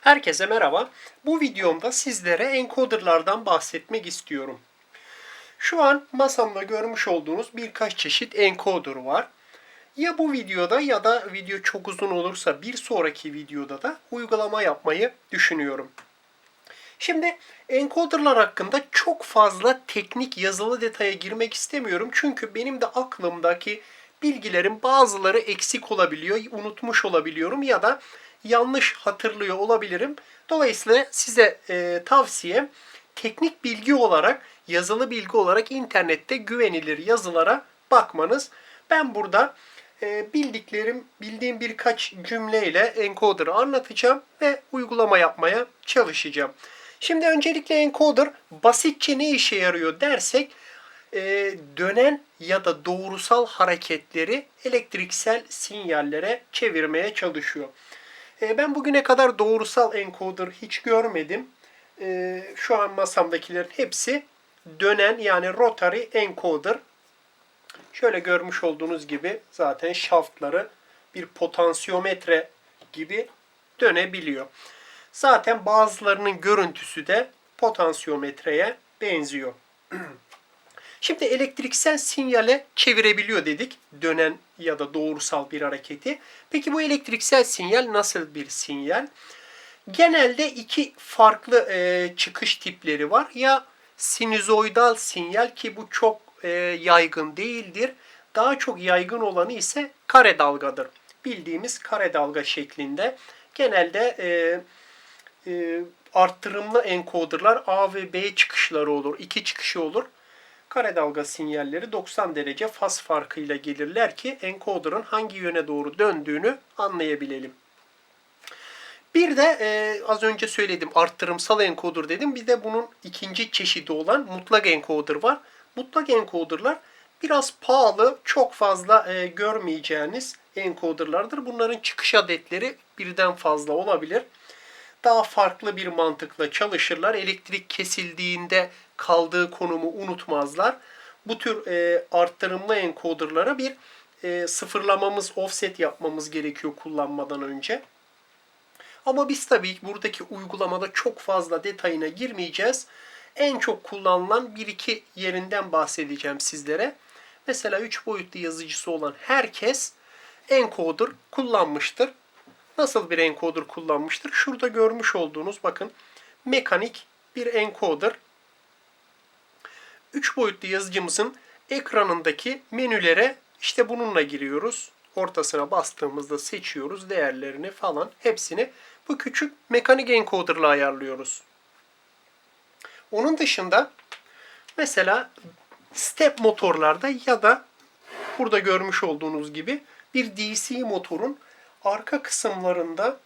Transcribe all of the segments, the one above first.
Herkese merhaba. Bu videomda sizlere encoderlardan bahsetmek istiyorum. Şu an masamda görmüş olduğunuz birkaç çeşit encoder var. Ya bu videoda ya da video çok uzun olursa bir sonraki videoda da uygulama yapmayı düşünüyorum. Şimdi encoderlar hakkında çok fazla teknik yazılı detaya girmek istemiyorum. Çünkü benim de aklımdaki bilgilerin bazıları eksik olabiliyor, unutmuş olabiliyorum ya da yanlış hatırlıyor olabilirim. Dolayısıyla size e, tavsiyem teknik bilgi olarak, yazılı bilgi olarak internette güvenilir yazılara bakmanız. Ben burada e, bildiklerim, bildiğim birkaç cümleyle encoder'ı anlatacağım ve uygulama yapmaya çalışacağım. Şimdi öncelikle encoder basitçe ne işe yarıyor dersek e, dönen ya da doğrusal hareketleri elektriksel sinyallere çevirmeye çalışıyor. E, ben bugüne kadar doğrusal encoder hiç görmedim. E, şu an masamdakilerin hepsi dönen yani rotary encoder. Şöyle görmüş olduğunuz gibi zaten şaftları bir potansiyometre gibi dönebiliyor. Zaten bazılarının görüntüsü de potansiyometreye benziyor. Şimdi elektriksel sinyale çevirebiliyor dedik. Dönen ya da doğrusal bir hareketi. Peki bu elektriksel sinyal nasıl bir sinyal? Genelde iki farklı e, çıkış tipleri var. Ya sinüzoidal sinyal ki bu çok e, yaygın değildir. Daha çok yaygın olanı ise kare dalgadır. Bildiğimiz kare dalga şeklinde. Genelde e, e, arttırımlı encoderlar A ve B çıkışları olur. iki çıkışı olur kare dalga sinyalleri 90 derece faz farkıyla gelirler ki encoder'ın hangi yöne doğru döndüğünü anlayabilelim. Bir de e, az önce söyledim arttırımsal encoder dedim. Bir de bunun ikinci çeşidi olan mutlak encoder var. Mutlak encoderlar biraz pahalı, çok fazla e, görmeyeceğiniz encoderlardır. Bunların çıkış adetleri birden fazla olabilir. Daha farklı bir mantıkla çalışırlar. Elektrik kesildiğinde kaldığı konumu unutmazlar. Bu tür e, arttırımlı encoderlara bir e, sıfırlamamız, offset yapmamız gerekiyor kullanmadan önce. Ama biz tabii buradaki uygulamada çok fazla detayına girmeyeceğiz. En çok kullanılan bir iki yerinden bahsedeceğim sizlere. Mesela 3 boyutlu yazıcısı olan herkes encoder kullanmıştır. Nasıl bir encoder kullanmıştır? Şurada görmüş olduğunuz bakın mekanik bir encoder 3 boyutlu yazıcımızın ekranındaki menülere işte bununla giriyoruz. Ortasına bastığımızda seçiyoruz değerlerini falan hepsini bu küçük mekanik encoder'la ayarlıyoruz. Onun dışında mesela step motorlarda ya da burada görmüş olduğunuz gibi bir DC motorun arka kısımlarında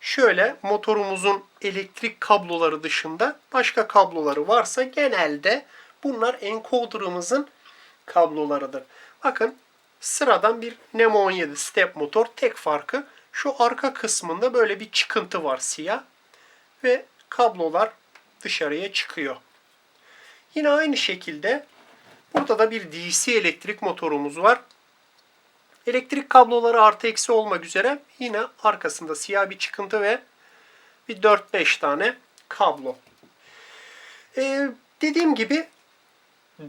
şöyle motorumuzun elektrik kabloları dışında başka kabloları varsa genelde Bunlar encoder'ımızın kablolarıdır. Bakın sıradan bir Nemo 17 step motor tek farkı şu arka kısmında böyle bir çıkıntı var siyah ve kablolar dışarıya çıkıyor. Yine aynı şekilde burada da bir DC elektrik motorumuz var. Elektrik kabloları artı eksi olmak üzere yine arkasında siyah bir çıkıntı ve bir 4-5 tane kablo. Ee, dediğim gibi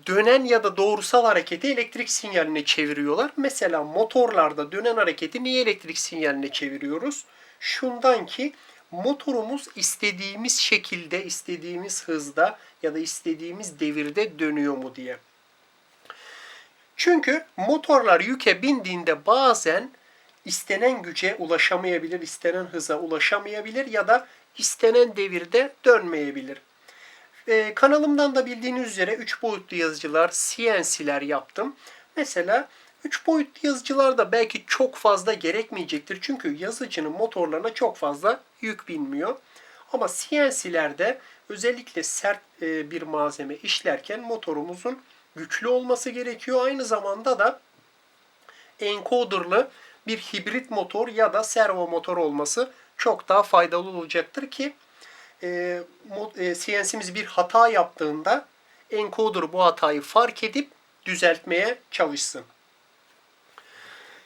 dönen ya da doğrusal hareketi elektrik sinyaline çeviriyorlar. Mesela motorlarda dönen hareketi niye elektrik sinyaline çeviriyoruz? Şundan ki motorumuz istediğimiz şekilde, istediğimiz hızda ya da istediğimiz devirde dönüyor mu diye. Çünkü motorlar yüke bindiğinde bazen istenen güce ulaşamayabilir, istenen hıza ulaşamayabilir ya da istenen devirde dönmeyebilir. Ee, kanalımdan da bildiğiniz üzere 3 boyutlu yazıcılar, CNC'ler yaptım. Mesela 3 boyutlu yazıcılarda belki çok fazla gerekmeyecektir. Çünkü yazıcının motorlarına çok fazla yük binmiyor. Ama CNC'lerde özellikle sert e, bir malzeme işlerken motorumuzun güçlü olması gerekiyor. Aynı zamanda da encoder'lı bir hibrit motor ya da servo motor olması çok daha faydalı olacaktır ki e, e, CNC'miz bir hata yaptığında encoder bu hatayı fark edip düzeltmeye çalışsın.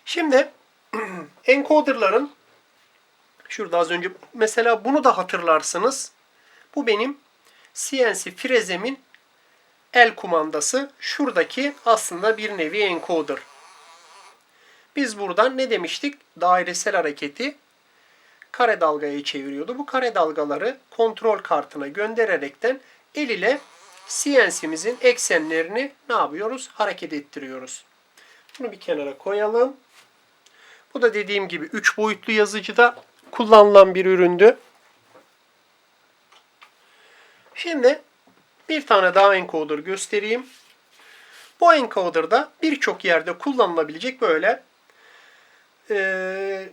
Şimdi encoderların Şurada az önce mesela bunu da hatırlarsınız. Bu benim CNC frezemin el kumandası. Şuradaki aslında bir nevi encoder. Biz buradan ne demiştik? Dairesel hareketi kare dalgaya çeviriyordu. Bu kare dalgaları kontrol kartına göndererekten el ile CNC'mizin eksenlerini ne yapıyoruz? Hareket ettiriyoruz. Bunu bir kenara koyalım. Bu da dediğim gibi 3 boyutlu yazıcıda kullanılan bir üründü. Şimdi bir tane daha encoder göstereyim. Bu encoder'da birçok yerde kullanılabilecek böyle e,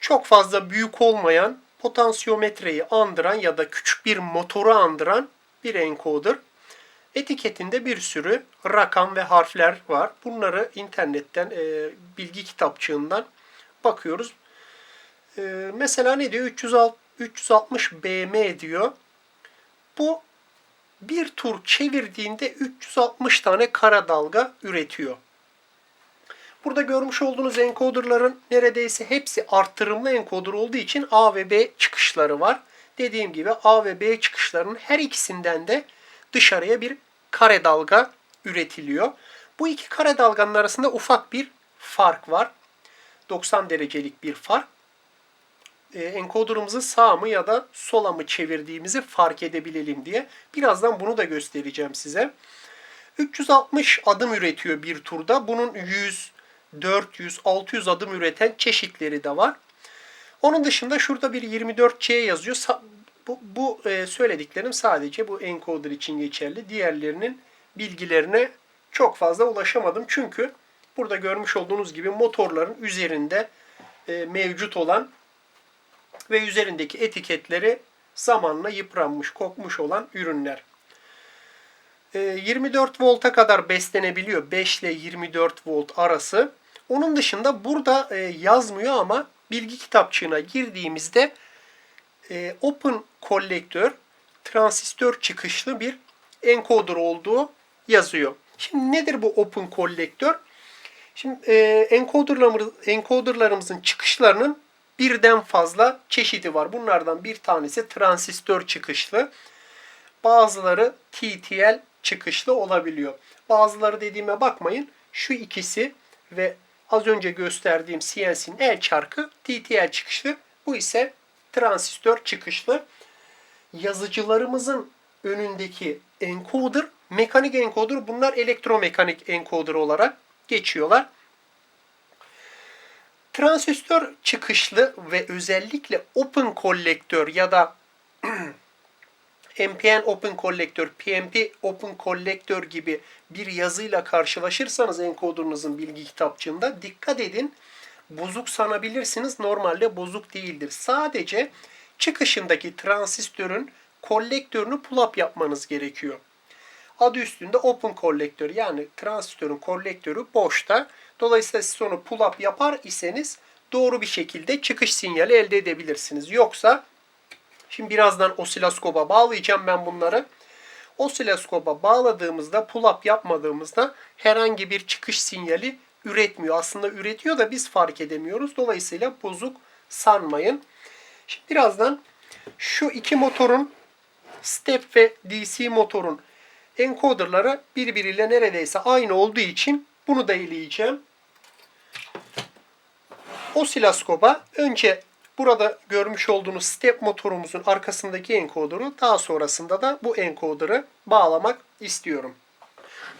çok fazla büyük olmayan potansiyometreyi andıran ya da küçük bir motoru andıran bir encoder. Etiketinde bir sürü rakam ve harfler var. Bunları internetten, e, bilgi kitapçığından bakıyoruz. E, mesela ne diyor? 306, 360 BM diyor. Bu bir tur çevirdiğinde 360 tane kara dalga üretiyor. Burada görmüş olduğunuz encoderların neredeyse hepsi arttırımlı encoder olduğu için A ve B çıkışları var. Dediğim gibi A ve B çıkışlarının her ikisinden de dışarıya bir kare dalga üretiliyor. Bu iki kare dalganın arasında ufak bir fark var. 90 derecelik bir fark. E, encoder'ımızı sağ mı ya da sola mı çevirdiğimizi fark edebilelim diye. Birazdan bunu da göstereceğim size. 360 adım üretiyor bir turda. Bunun 100, 400, 600 adım üreten çeşitleri de var. Onun dışında şurada bir 24C yazıyor. Bu, bu e, söylediklerim sadece bu encoder için geçerli. Diğerlerinin bilgilerine çok fazla ulaşamadım. Çünkü burada görmüş olduğunuz gibi motorların üzerinde e, mevcut olan ve üzerindeki etiketleri zamanla yıpranmış, kokmuş olan ürünler. 24 volta kadar beslenebiliyor. 5 ile 24 volt arası. Onun dışında burada yazmıyor ama bilgi kitapçığına girdiğimizde Open Collector transistör çıkışlı bir encoder olduğu yazıyor. Şimdi nedir bu Open Collector? Şimdi encoderlarımızın çıkışlarının birden fazla çeşidi var. Bunlardan bir tanesi transistör çıkışlı. Bazıları TTL çıkışlı olabiliyor. Bazıları dediğime bakmayın. Şu ikisi ve az önce gösterdiğim CNC'nin el çarkı TTL çıkışlı. Bu ise transistör çıkışlı. Yazıcılarımızın önündeki encoder, mekanik encoder bunlar elektromekanik encoder olarak geçiyorlar. Transistör çıkışlı ve özellikle open kolektör ya da MPN Open Collector, PMP Open Collector gibi bir yazıyla karşılaşırsanız encoder'ınızın bilgi kitapçığında dikkat edin. Bozuk sanabilirsiniz. Normalde bozuk değildir. Sadece çıkışındaki transistörün kolektörünü pull-up yapmanız gerekiyor. Adı üstünde open kolektör yani transistörün kolektörü boşta. Dolayısıyla siz onu pull-up yapar iseniz doğru bir şekilde çıkış sinyali elde edebilirsiniz. Yoksa Şimdi birazdan osiloskopa bağlayacağım ben bunları. Osiloskopa bağladığımızda pull-up yapmadığımızda herhangi bir çıkış sinyali üretmiyor. Aslında üretiyor da biz fark edemiyoruz. Dolayısıyla bozuk sanmayın. Şimdi birazdan şu iki motorun step ve DC motorun encoderları birbiriyle neredeyse aynı olduğu için bunu da eleyeceğim. Osiloskopa önce Burada görmüş olduğunuz step motorumuzun arkasındaki encoder'ı daha sonrasında da bu encoder'ı bağlamak istiyorum.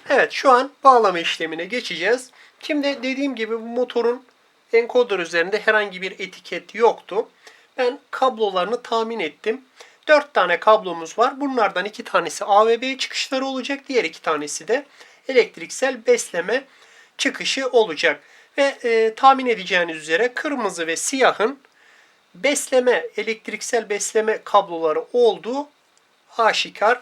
Evet şu an bağlama işlemine geçeceğiz. Şimdi dediğim gibi bu motorun encoder üzerinde herhangi bir etiket yoktu. Ben kablolarını tahmin ettim. 4 tane kablomuz var. Bunlardan 2 tanesi A ve B çıkışları olacak. Diğer 2 tanesi de elektriksel besleme çıkışı olacak. Ve e, tahmin edeceğiniz üzere kırmızı ve siyahın besleme, elektriksel besleme kabloları olduğu aşikar.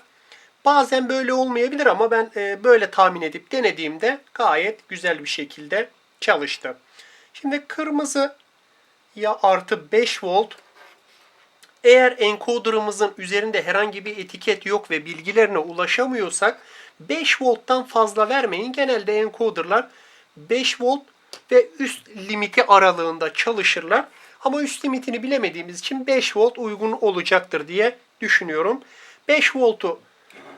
Bazen böyle olmayabilir ama ben e, böyle tahmin edip denediğimde gayet güzel bir şekilde çalıştı. Şimdi kırmızı ya artı 5 volt eğer encoder'ımızın üzerinde herhangi bir etiket yok ve bilgilerine ulaşamıyorsak 5 volttan fazla vermeyin. Genelde encoder'lar 5 volt ve üst limiti aralığında çalışırlar. Ama üst limitini bilemediğimiz için 5 volt uygun olacaktır diye düşünüyorum. 5 voltu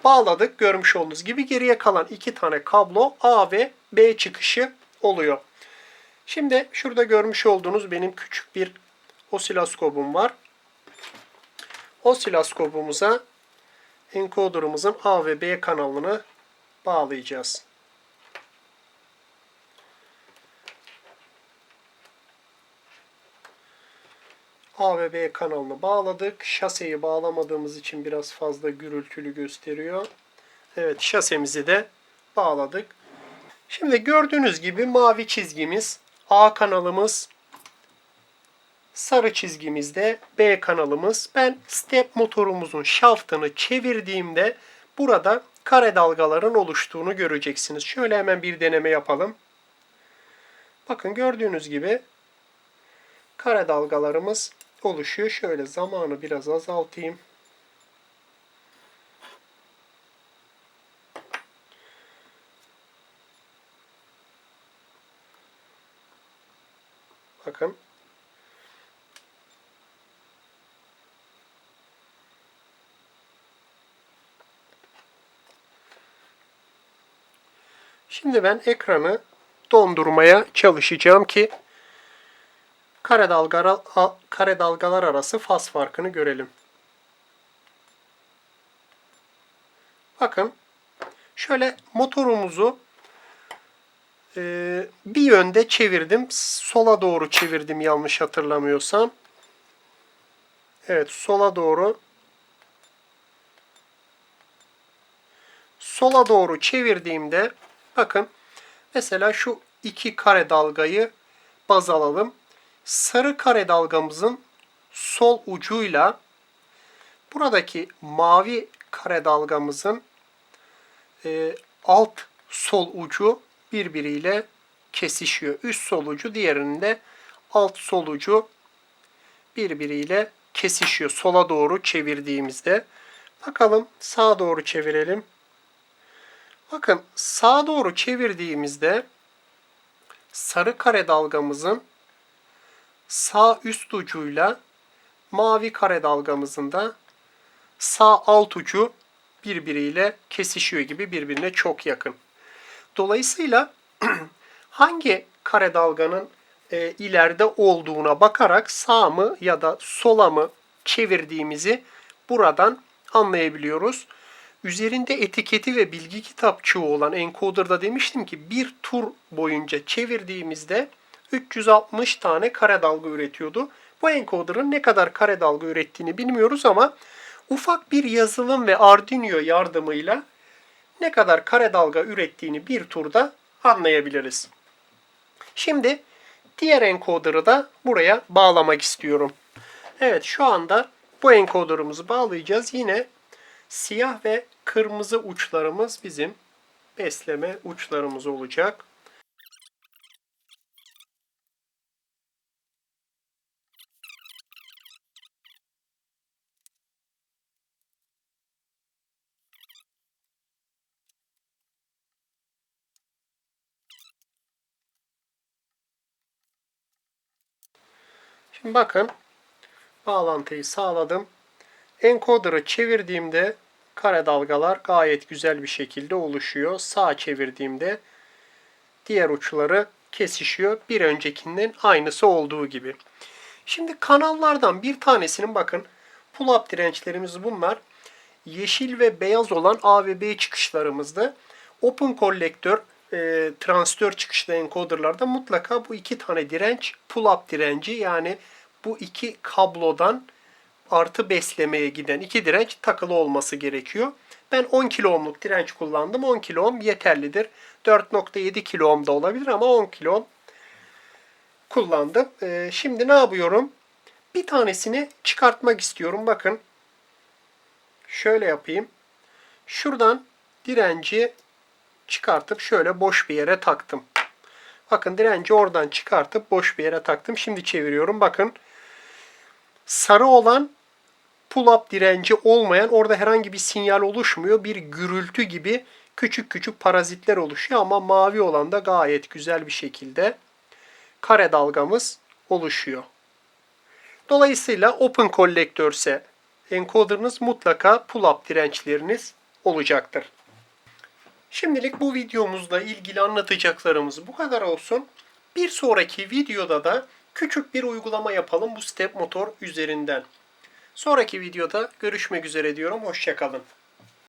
bağladık görmüş olduğunuz gibi geriye kalan iki tane kablo A ve B çıkışı oluyor. Şimdi şurada görmüş olduğunuz benim küçük bir osiloskopum var. Osiloskopumuza encoder'ımızın A ve B kanalını bağlayacağız. A ve B kanalını bağladık. Şaseyi bağlamadığımız için biraz fazla gürültülü gösteriyor. Evet şasemizi de bağladık. Şimdi gördüğünüz gibi mavi çizgimiz A kanalımız, sarı çizgimizde B kanalımız. Ben step motorumuzun şaftını çevirdiğimde burada kare dalgaların oluştuğunu göreceksiniz. Şöyle hemen bir deneme yapalım. Bakın gördüğünüz gibi kare dalgalarımız oluşuyor. Şöyle zamanı biraz azaltayım. Bakın. Şimdi ben ekranı dondurmaya çalışacağım ki kare dalgalar, kare dalgalar arası faz farkını görelim. Bakın şöyle motorumuzu e, bir yönde çevirdim. Sola doğru çevirdim yanlış hatırlamıyorsam. Evet sola doğru sola doğru çevirdiğimde bakın mesela şu iki kare dalgayı baz alalım sarı kare dalgamızın sol ucuyla buradaki mavi kare dalgamızın e, alt sol ucu birbiriyle kesişiyor. Üst sol ucu diğerinde alt sol ucu birbiriyle kesişiyor. Sola doğru çevirdiğimizde. Bakalım sağa doğru çevirelim. Bakın sağa doğru çevirdiğimizde sarı kare dalgamızın sağ üst ucuyla mavi kare dalgamızın da sağ alt ucu birbiriyle kesişiyor gibi birbirine çok yakın. Dolayısıyla hangi kare dalganın e, ileride olduğuna bakarak sağ mı ya da sola mı çevirdiğimizi buradan anlayabiliyoruz. Üzerinde etiketi ve bilgi kitapçığı olan encoder'da demiştim ki bir tur boyunca çevirdiğimizde 360 tane kare dalga üretiyordu. Bu encoder'ın ne kadar kare dalga ürettiğini bilmiyoruz ama ufak bir yazılım ve Arduino yardımıyla ne kadar kare dalga ürettiğini bir turda anlayabiliriz. Şimdi diğer encoder'ı da buraya bağlamak istiyorum. Evet şu anda bu encoder'ımızı bağlayacağız. Yine siyah ve kırmızı uçlarımız bizim besleme uçlarımız olacak. Şimdi bakın bağlantıyı sağladım. Encoder'ı çevirdiğimde kare dalgalar gayet güzel bir şekilde oluşuyor. Sağ çevirdiğimde diğer uçları kesişiyor. Bir öncekinden aynısı olduğu gibi. Şimdi kanallardan bir tanesinin bakın pull-up dirençlerimiz bunlar. Yeşil ve beyaz olan A ve B çıkışlarımızda. Open kolektör e, transistör çıkışlı encoderlarda mutlaka bu iki tane direnç pull-up direnci yani bu iki kablodan artı beslemeye giden iki direnç takılı olması gerekiyor. Ben 10 kilo ohmluk direnç kullandım. 10 kilo ohm yeterlidir. 4.7 kilo ohm da olabilir ama 10 kilo ohm kullandım. Ee, şimdi ne yapıyorum? Bir tanesini çıkartmak istiyorum. Bakın. Şöyle yapayım. Şuradan direnci çıkartıp şöyle boş bir yere taktım. Bakın direnci oradan çıkartıp boş bir yere taktım. Şimdi çeviriyorum. Bakın sarı olan pull-up direnci olmayan orada herhangi bir sinyal oluşmuyor. Bir gürültü gibi küçük küçük parazitler oluşuyor ama mavi olan da gayet güzel bir şekilde kare dalgamız oluşuyor. Dolayısıyla open collector ise encoder'ınız mutlaka pull-up dirençleriniz olacaktır. Şimdilik bu videomuzla ilgili anlatacaklarımız bu kadar olsun. Bir sonraki videoda da küçük bir uygulama yapalım bu step motor üzerinden. Sonraki videoda görüşmek üzere diyorum. Hoşçakalın.